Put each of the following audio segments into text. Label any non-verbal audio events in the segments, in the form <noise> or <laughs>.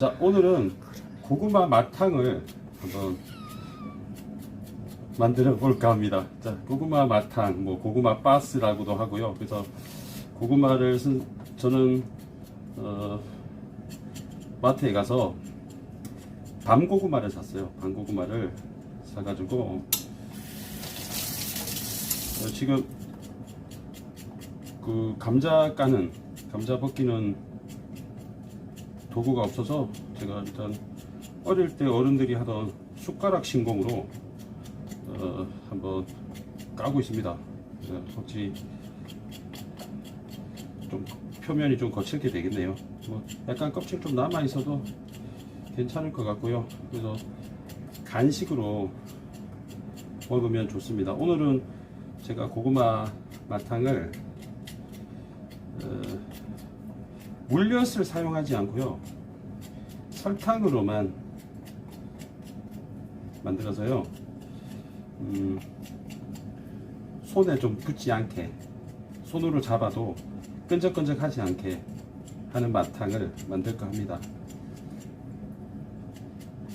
자, 오늘은 고구마 마탕을 한번 만들어 볼까 합니다. 자, 고구마 마탕, 뭐 고구마 바스라고도 하고요. 그래서 고구마를 쓴, 저는 어, 마트에 가서 밤고구마를 샀어요. 밤고구마를 사가지고 어, 지금 그 감자 까는 감자 벗기는 도구가 없어서 제가 일단 어릴 때 어른들이 하던 숟가락 신공으로 어, 한번 까고 있습니다. 네, 확실히 좀 표면이 좀 거칠게 되겠네요. 뭐 약간 껍질 좀 남아 있어도 괜찮을 것 같고요. 그래서 간식으로 먹으면 좋습니다. 오늘은 제가 고구마 마탕을 어, 물엿을 사용하지 않고요. 설탕으로만 만들어서요. 음, 손에 좀 붙지 않게 손으로 잡아도 끈적끈적하지 않게 하는 마탕을 만들까 합니다.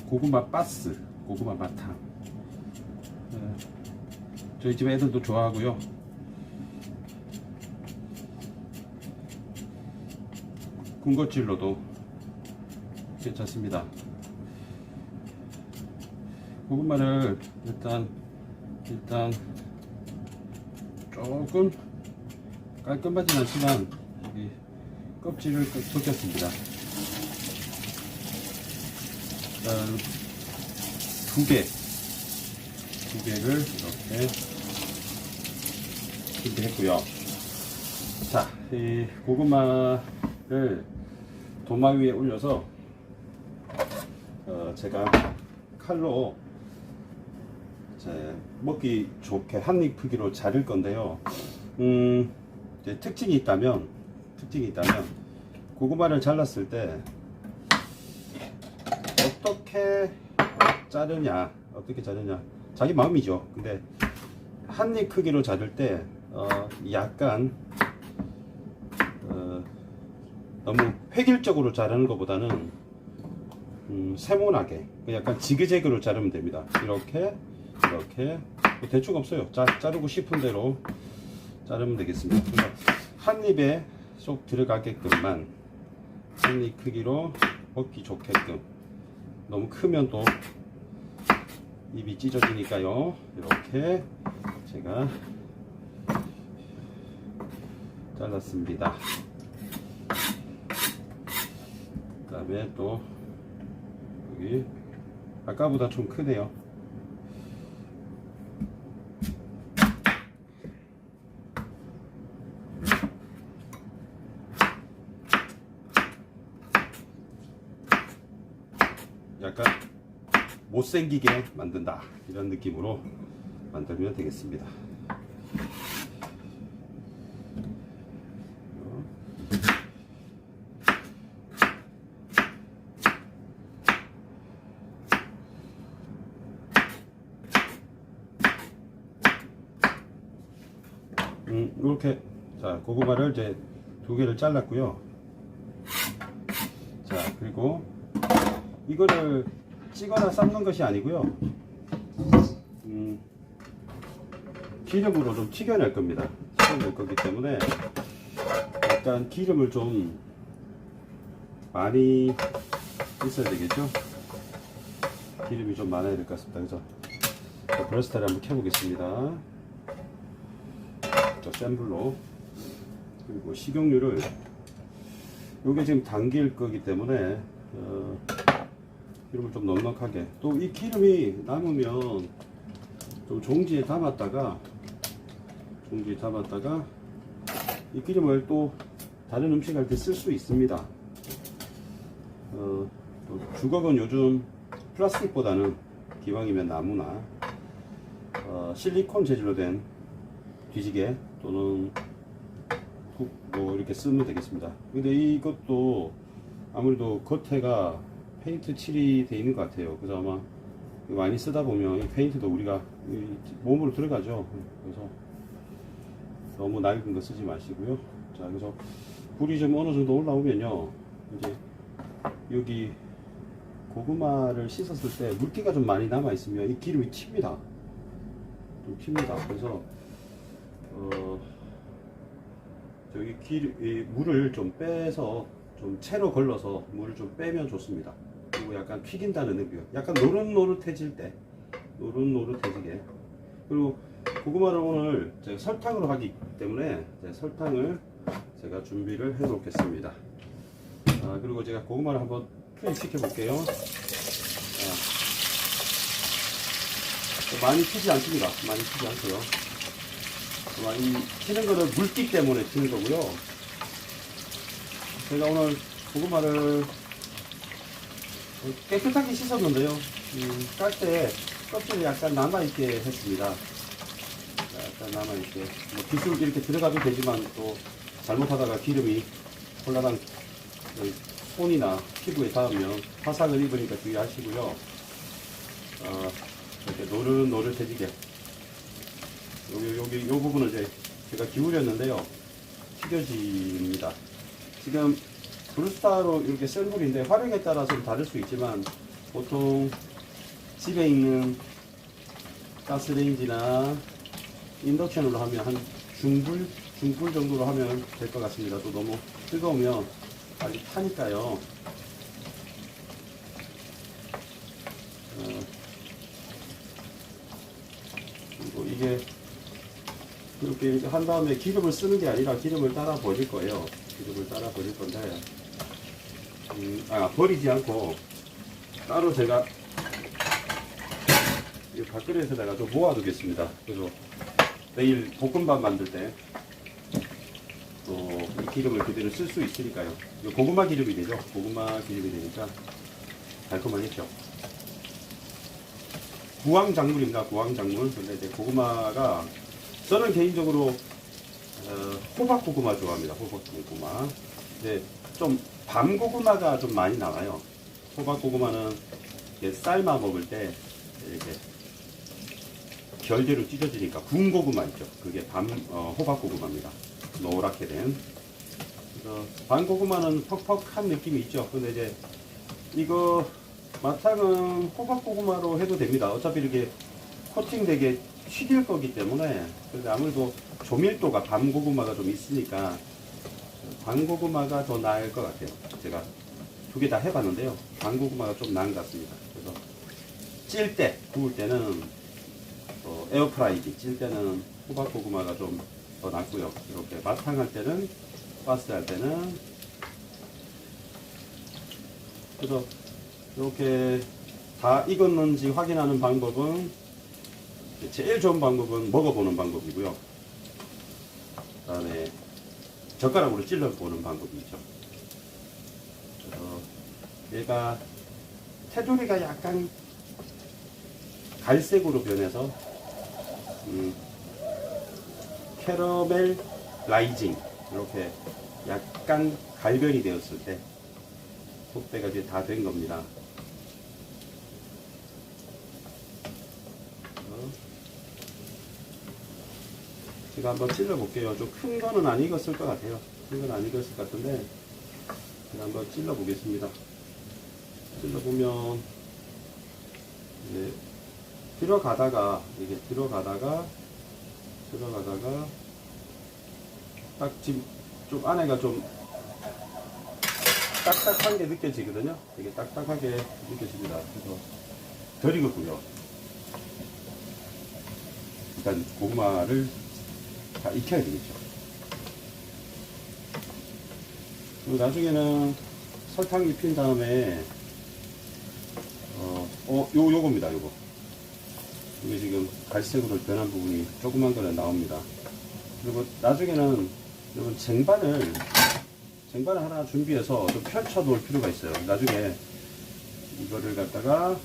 고구마 바스, 고구마 마탕. 어, 저희 집 애들도 좋아하고요. 군것질로도 괜찮습니다. 고구마를 일단 일단 조금 깔끔하진 않지만 이 껍질을 벗겼습니다. 일단 두 개, 두 개를 이렇게 준비했고요. 자, 이 고구마를 도마 위에 올려서 어, 제가 칼로 먹기 좋게 한입 크기로 자를 건데요. 음, 특징이 있다면 특징이 있다면 고구마를 잘랐을 때 어떻게 자르냐 어떻게 자르냐 자기 마음이죠. 근데 한입 크기로 자를 때 어, 약간 어, 너무 획일적으로 자르는 것보다는 음, 세모나게 약간 지그재그로 자르면 됩니다. 이렇게 이렇게 뭐 대충 없어요. 자, 자르고 싶은 대로 자르면 되겠습니다. 그래서 한 입에 쏙 들어가게끔만 한 입 크기로 먹기 좋게끔 너무 크면 또 입이 찢어지니까요. 이렇게 제가 잘랐습니다. 그 다음에 또 여기 아까보다 좀 크네요. 약간 못생기게 만든다 이런 느낌으로 만들면 되겠습니다. 음, 이렇게 자 고구마를 이제 두 개를 잘랐고요. 자 그리고 이거를 찌거나 삶는 것이 아니고요. 음, 기름으로 좀 튀겨낼 겁니다. 튀겨낼 거기 때문에 약간 기름을 좀 많이 있어야 되겠죠. 기름이 좀 많아야 될 것 같습니다. 그래서 자, 브러스타를 한번 켜보겠습니다. 저센 불로 그리고 식용유를 이게 지금 당길 거기 때문에 어, 기름을 좀 넉넉하게. 또 이 기름이 남으면 좀 종지에 담았다가 종지에 담았다가 이 기름을 또 다른 음식 할 때 쓸 수 있습니다. 어, 또 주걱은 요즘 플라스틱보다는 기왕이면 나무나 어, 실리콘 재질로 된 뒤지개 또는 국, 뭐 이렇게 쓰면 되겠습니다. 근데 이것도 아무래도 겉에가 페인트 칠이 돼 있는 것 같아요. 그래서 아마 많이 쓰다 보면 이 페인트도 우리가 이 몸으로 들어가죠. 그래서 너무 낡은 거 쓰지 마시고요. 자, 그래서 불이 좀 어느 정도 올라오면요. 이제 여기 고구마를 씻었을 때 물기가 좀 많이 남아 있으면 이 기름이 튑니다. 좀 튑니다. 그래서 어 저기 기, 이 물을 좀 빼서 좀 채로 걸러서 물을 좀 빼면 좋습니다. 그리고 약간 튀긴다는 의미요. 약간 노릇노릇해질 때 노릇노릇해지게 그리고 고구마를 오늘 제가 설탕으로 하기 때문에 설탕을 제가 준비를 해 놓겠습니다. 아, 그리고 제가 고구마를 한번 투입시켜 볼게요. 아, 많이 튀지 않습니다. 많이 튀지 않고요. 많이 튀는 거는 물기 때문에 튀는 거고요. 제가 오늘 고구마를 깨끗하게 씻었는데요. 음, 깔때 껍질이 약간 남아있게 했습니다. 약간 남아있게. 뭐 기술 이렇게 들어가도 되지만 또 잘못하다가 기름이 홀라당 그 손이나 피부에 닿으면 화상을 입으니까 주의하시고요. 어, 이렇게 노릇노릇해지게. 여기, 여기, 요 부분을 이제 제가 기울였는데요. 튀겨집니다. 지금 브루스타로 이렇게 센 불인데 활용에 따라서 다를 수 있지만 보통 집에 있는 가스레인지나 인덕션으로 하면 한 중불 중불 정도로 하면 될 것 같습니다. 또 너무 뜨거우면 아직 타니까요. 어, 그리고 이게 그렇게 한 다음에 기름을 쓰는 게 아니라 기름을 따라 버릴 거예요. 기름을 따라 버릴 건데, 음, 아, 버리지 않고 따로 제가 이 밥그릇에다가 좀 모아두겠습니다. 그래서 내일 볶음밥 만들 때 또 이 기름을 그대로 쓸 수 있으니까요. 고구마 기름이 되죠. 고구마 기름이 되니까 달콤하겠죠. 구황작물입니다. 구황작물. 근데 이제 고구마가 저는 개인적으로 어, 호박 고구마 좋아합니다. 호박 고구마. 근데 좀 밤 고구마가 좀 많이 나와요. 호박 고구마는 삶아 먹을 때 이렇게 결대로 찢어지니까 구운 고구마 있죠. 그게 밤 어, 호박 고구마입니다. 노랗게 된. 그래서 밤 고구마는 퍽퍽한 느낌이 있죠. 근데 이제 이거 마탕은 호박 고구마로 해도 됩니다. 어차피 이렇게 코팅되게 튀길 거기 때문에 근데 아무래도 조밀도가 밤고구마가 좀 있으니까 밤고구마가 더 나을 것 같아요. 제가 두 개 다 해봤는데요. 밤고구마가 좀 나은 것 같습니다. 그래서 찔 때, 구울 때는 어, 에어프라이기 찔 때는 호박고구마가 좀 더 낫고요. 이렇게 마탕 할 때는 가스 할 때는 그래서 이렇게 다 익었는지 확인하는 방법은 제일 좋은 방법은 먹어보는 방법이고요. 그 다음에 젓가락으로 찔러보는 방법이 있죠. 그래서 얘가 테두리가 약간 갈색으로 변해서 음, 캐러멜 라이징 이렇게 약간 갈변이 되었을 때 속배가 이제 다 된 겁니다. 제가 한번 찔러 볼게요. 좀 큰 거는 안 익었을 것 같아요. 큰 건 안 익었을 것 같은데 제가 한번 찔러 보겠습니다. 찔러 보면 이제 들어가다가 이게 들어가다가 들어가다가 딱 지금 좀 안에가 좀 딱딱한 게 느껴지거든요. 되게 딱딱하게 느껴집니다. 그래서 덜 익었고요. 일단 고구마를 다 익혀야 되겠죠. 그리고 나중에는 설탕 입힌 다음에 어, 어, 요, 요겁니다, 요거. 이게 지금 갈색으로 변한 부분이 조그만 거는 나옵니다. 그리고 나중에는 이런 쟁반을, 쟁반을 하나 준비해서 좀 펼쳐 놓을 필요가 있어요. 나중에 이거를 갖다가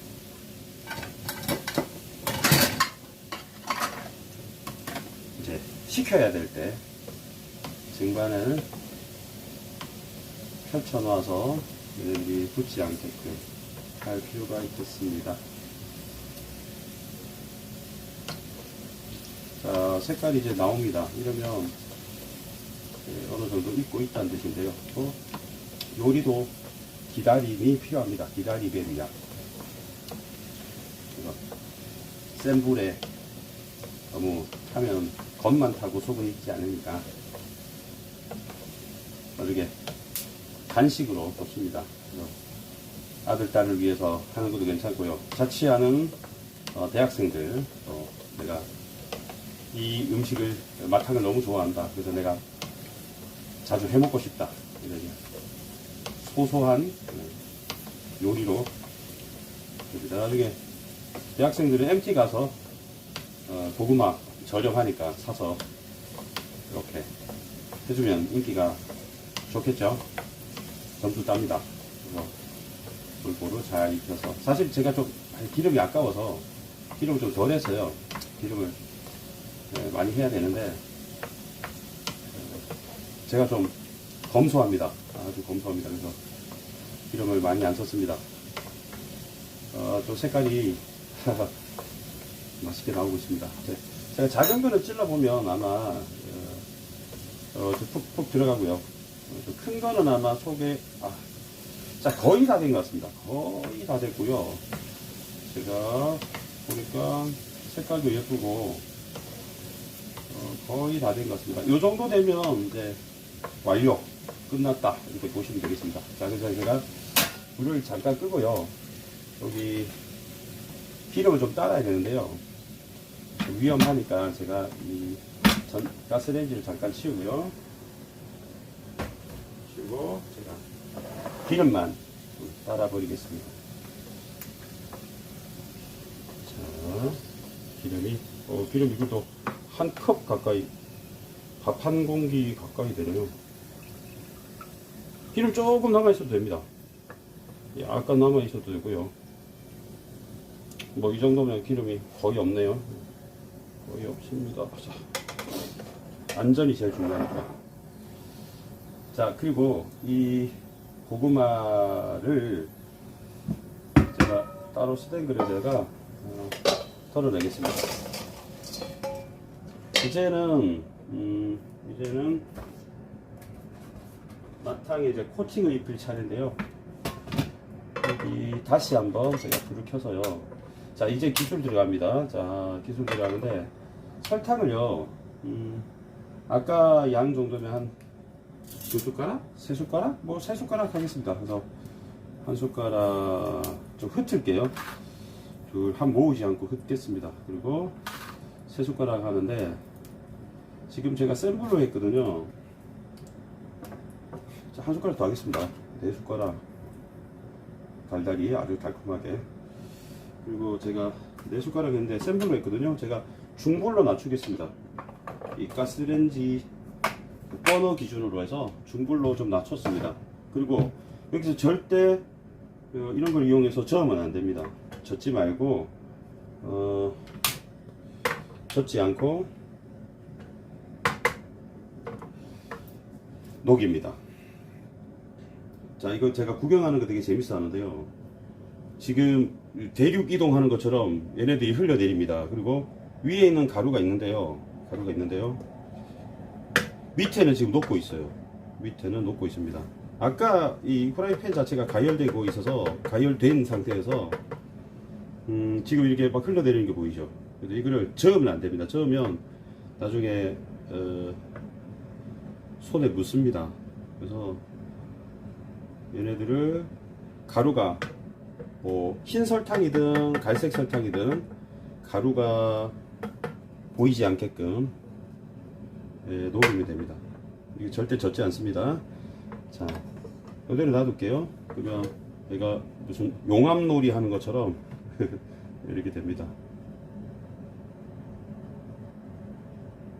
이제 식혀야 될 때 쟁반을 펼쳐 놔서 얘네들이 붙지 않게끔 할 필요가 있겠습니다. 자, 색깔이 이제 나옵니다. 이러면 예, 어느 정도 익고 있다는 뜻인데요. 또 요리도 기다림이 필요합니다. 그래서 센 불에 너무 타면 겉만 타고 속은 익지 않으니까 어떻게 간식으로 좋습니다. 아들 딸을 위해서 하는 것도 괜찮고요. 자취하는 어, 대학생들 또 내가 이 음식을 마탕을 너무 좋아한다. 그래서 내가 자주 해 먹고 싶다. 이렇게 소소한 어, 요리로 이렇게 나중에 대학생들은 MT 가서 어, 고구마 저렴하니까 사서 이렇게 해주면 인기가 좋겠죠. 점수 땁니다. 그래서 골고루 잘 익혀서 사실 제가 좀 기름이 아까워서 기름을 좀덜 했어요. 기름을 네, 많이 해야 되는데 어, 제가 좀 검소합니다. 아주 검소합니다. 그래서 기름을 많이 안 썼습니다. 어, 또 색깔이 <laughs> 맛있게 나오고 있습니다. 네, 작은 거를 찔러보면 아마 어, 어, 좀 푹푹 들어가고요. 어, 좀큰 거는 아마 속에 아, 자 거의 다 된 것 같습니다. 거의 다 됐고요. 제가 보니까 색깔도 예쁘고 어, 거의 다 된 것 같습니다. 이 정도 되면 이제 완료 끝났다 이렇게 보시면 되겠습니다. 자 그래서 제가 불을 잠깐 끄고요. 여기 기름을 좀 따라야 되는데요. 좀 위험하니까 제가 이 전, 가스레인지를 잠깐 치우고요. 치우고 제가 기름만 따라 버리겠습니다. 자, 기름이 어, 기름 이것도 한 컵 가까이 밥 한 공기 가까이 되네요. 기름 조금 남아 있어도 됩니다. 약간 남아 있어도 되고요. 뭐 이 정도면 기름이 거의 없네요. 거의 없습니다. 자, 안전이 제일 중요하니까. 자, 그리고 이 고구마를 제가 따로 스텐 그릇에다가 어, 털어내겠습니다. 이제는 음, 이제는 마탕에 이제 코팅을 입힐 차례인데요. 여기 다시 한번 제가 불을 켜서요. 자 이제 기술 들어갑니다. 자 기술 들어가는데 설탕을요. 음, 아까 양 정도면 한 두 숟가락, 세 숟가락, 뭐 세 숟가락 하겠습니다. 그래서 한 숟가락 좀 흩을게요. 둘한 모으지 않고 흩겠습니다. 그리고 세 숟가락 하는데 지금 제가 센 불로 했거든요. 자, 한 숟가락 더 하겠습니다. 네 숟가락. 달달이 아주 달콤하게. 그리고 제가 네 숟가락 했는데 센 불로 했거든요. 제가 중불로 낮추겠습니다. 이 가스레인지 버너 기준으로 해서 중불로 좀 낮췄습니다. 그리고 여기서 절대 어, 이런 걸 이용해서 저으면 안 됩니다. 젓지 말고 어, 젓지 않고 녹입니다. 자, 이거 제가 구경하는 거 되게 재밌어 하는데요. 지금 대륙 이동하는 것처럼 얘네들이 흘러내립니다. 그리고 위에 있는 가루가 있는데요. 가루가 있는데요. 밑에는 지금 녹고 있어요. 밑에는 녹고 있습니다. 아까 이 프라이팬 자체가 가열되고 있어서 가열된 상태에서 음, 지금 이렇게 막 흘러내리는 게 보이죠. 그래서 이거를 저으면 안 됩니다. 저으면 나중에 어, 손에 묻습니다. 그래서 얘네들을 가루가 뭐 흰 설탕이든 갈색 설탕이든 가루가 보이지 않게끔 예, 녹이면 됩니다. 이게 절대 젖지 않습니다. 자, 이대로 놔둘게요. 그러면 얘가 무슨 용암놀이 하는 것처럼 <laughs> 이렇게 됩니다.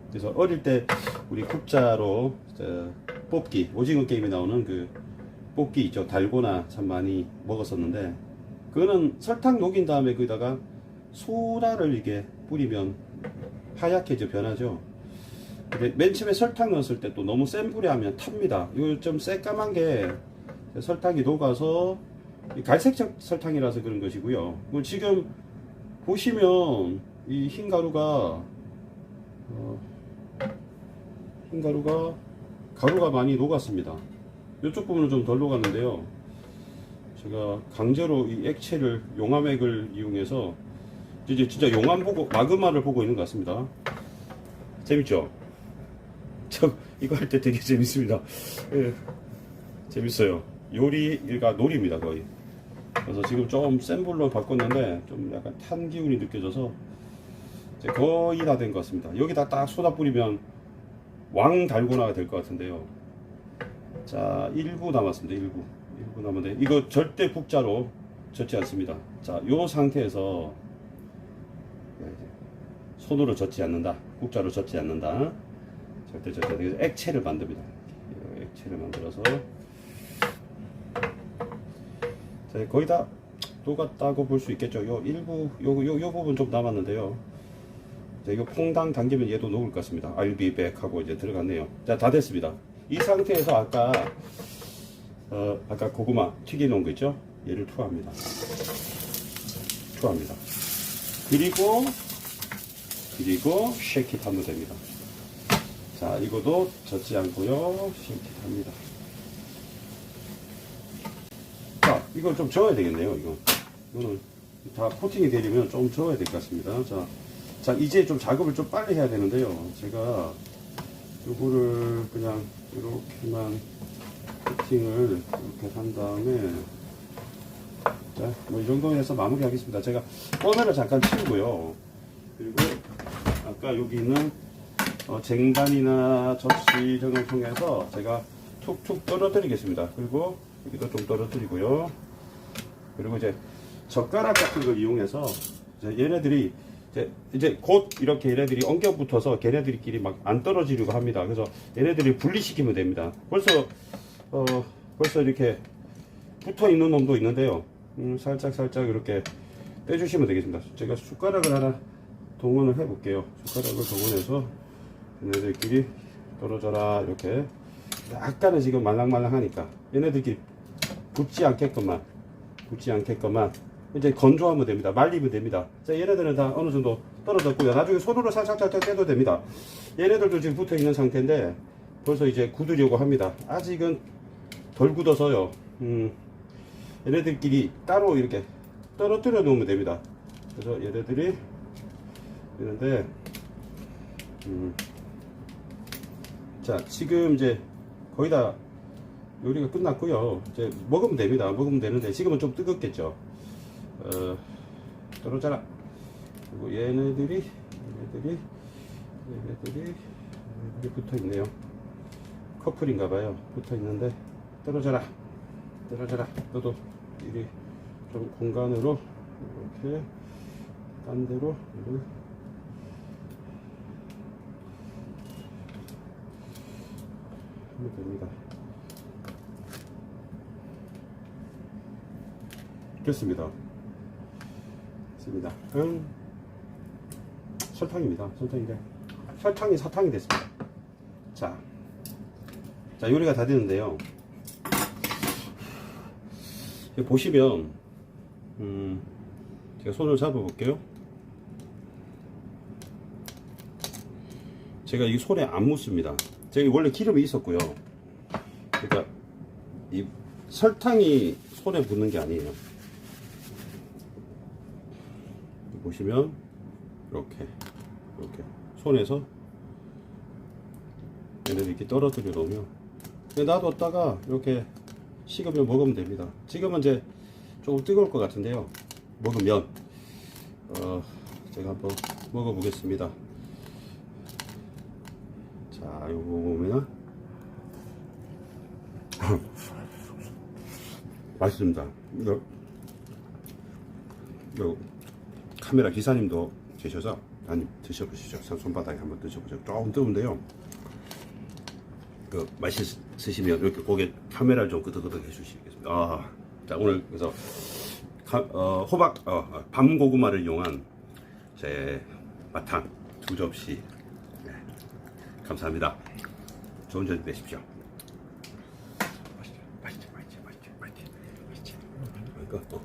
그래서 어릴 때 우리 국자로 저 뽑기 오징어 게임에 나오는 그 뽑기 있죠 달고나 참 많이 먹었었는데 그거는 설탕 녹인 다음에 거기다가 소다를 이게 뿌리면 하얗게 변하죠 근데 맨 처음에 설탕 넣었을 때 또 너무 센 불에 하면 탑니다 요좀 새까만 게 설탕이 녹아서 이 갈색 설- 설탕이라서 그런 것이고요 지금 보시면 이 흰 가루가 어, 흰 가루가 가루가 많이 녹았습니다. 이쪽 부분은 좀 덜 녹았는데요. 제가 강제로 이 액체를 용암액을 이용해서 이제 진짜 용암 보고 마그마를 보고 있는 것 같습니다. 재밌죠? <laughs> 저 이거 할 때 되게 재밌습니다. 예, 재밌어요. 요리가 놀이입니다 거의. 그래서 지금 좀 센 불로 바꿨는데 좀 약간 탄 기운이 느껴져서 이제 거의 다 된 것 같습니다. 여기다 딱 쏟아 뿌리면 왕 달고나가 될 것 같은데요. 자, 1부 남았습니다. 1부. 1부 남았는데 이거 절대 국자로 젓지 않습니다. 자, 요 상태에서 손으로 젓지 않는다. 국자로 젓지 않는다. 절대 젓지 않는다. 액체를 만듭니다. 이 액체를 만들어서 자, 거의 다 똑같다고 볼 수 있겠죠. 요 일부 요, 요, 요 부분 좀 남았는데요. 자, 이거 퐁당 당기면 얘도 녹을 것 같습니다. Back 하고 이제 들어갔네요. 자, 다 됐습니다. 이 상태에서 아까 어, 아까 고구마 튀겨 놓은 거 있죠? 얘를 투하합니다. 투하합니다. 그리고 그리고 쉐킷 하면 됩니다. 자, 이거도 젖지 않고요. 쉐킷 합니다. 자, 이걸 좀 저어야 되겠네요, 이거. 이거는 다 코팅이 되려면 좀 저어야 될 것 같습니다. 자, 자, 이제 좀 작업을 좀 빨리 해야 되는데요. 제가 요거를 그냥 이렇게만 코팅을 이렇게 한 다음에 자, 뭐 이 정도 해서 마무리 하겠습니다. 제가 버너를 잠깐 치우고요. 그리고 아까 여기 있는 어, 쟁반이나 접시 등을 통해서 제가 툭툭 떨어뜨리겠습니다. 그리고 여기도 좀 떨어뜨리고요. 그리고 이제 젓가락 같은 걸 이용해서 이제 얘네들이 이제, 이제 곧 이렇게 얘네들이 엉겨 붙어서 걔네들끼리 막 안 떨어지려고 합니다. 그래서 얘네들이 분리시키면 됩니다. 벌써 어 벌써 이렇게 붙어 있는 놈도 있는데요. 음, 살짝 살짝 이렇게 떼주시면 되겠습니다. 제가 숟가락을 하나 동원을 해볼게요. 숟가락을 동원해서 얘네들끼리 떨어져라 이렇게 약간은 지금 말랑말랑하니까 얘네들끼리 붙지 않겠건만 붙지 않겠건만 이제 건조하면 됩니다. 말리면 됩니다. 자, 얘네들은 다 어느 정도 떨어졌고요. 나중에 손으로 살짝 살짝 떼도 됩니다. 얘네들도 지금 붙어 있는 상태인데 벌써 이제 굳으려고 합니다. 아직은 덜 굳어서요. 음, 얘네들끼리 따로 이렇게 떨어뜨려 놓으면 됩니다. 그래서 얘네들이 있는데 음, 자 지금 이제 거의 다 요리가 끝났고요. 이제 먹으면 됩니다. 먹으면 되는데 지금은 좀 뜨겁겠죠. 어, 떨어져라. 그리고 얘네들이 얘네들이 얘네들이 얘네들이 붙어 있네요. 커플인가봐요. 붙어 있는데 떨어져라. 떨어져라. 너도 이리 좀 공간으로 이렇게 딴 데로 하면 됩니다. 됐습니다. 됐습니다. 음, 설탕입니다. 설탕인데 설탕이 사탕이 됐습니다. 자, 자 요리가 다 되는데요. 보시면 음, 제가 손을 잡아 볼게요. 제가 이 손에 안 묻습니다. 제가 원래 기름이 있었고요. 그러니까 이 설탕이 손에 묻는 게 아니에요. 보시면 이렇게 이렇게 손에서 얘네들 이렇게 떨어뜨려 놓으면 놔뒀다가 이렇게 식으면 먹으면 됩니다. 지금은 이제 조금 뜨거울 것 같은데요. 먹으면 어, 제가 한번 먹어보겠습니다. 자, 요거 보면 <laughs> 맛있습니다. 이거, 이거 카메라 기사님도 계셔서 한입 드셔보시죠. 손- 손바닥에 한번 드셔보죠. 조금 뜨거운데요. 그 맛있 으시면 이렇게 고개 카메라를 좀 끄덕끄덕 해주시겠습니다. 아, 자 오늘 그래서 가- 어, 호박 어, 어, 밤고구마를 이용한 제 마탕 두 접시 네, 감사합니다. 좋은 저녁 되십시오.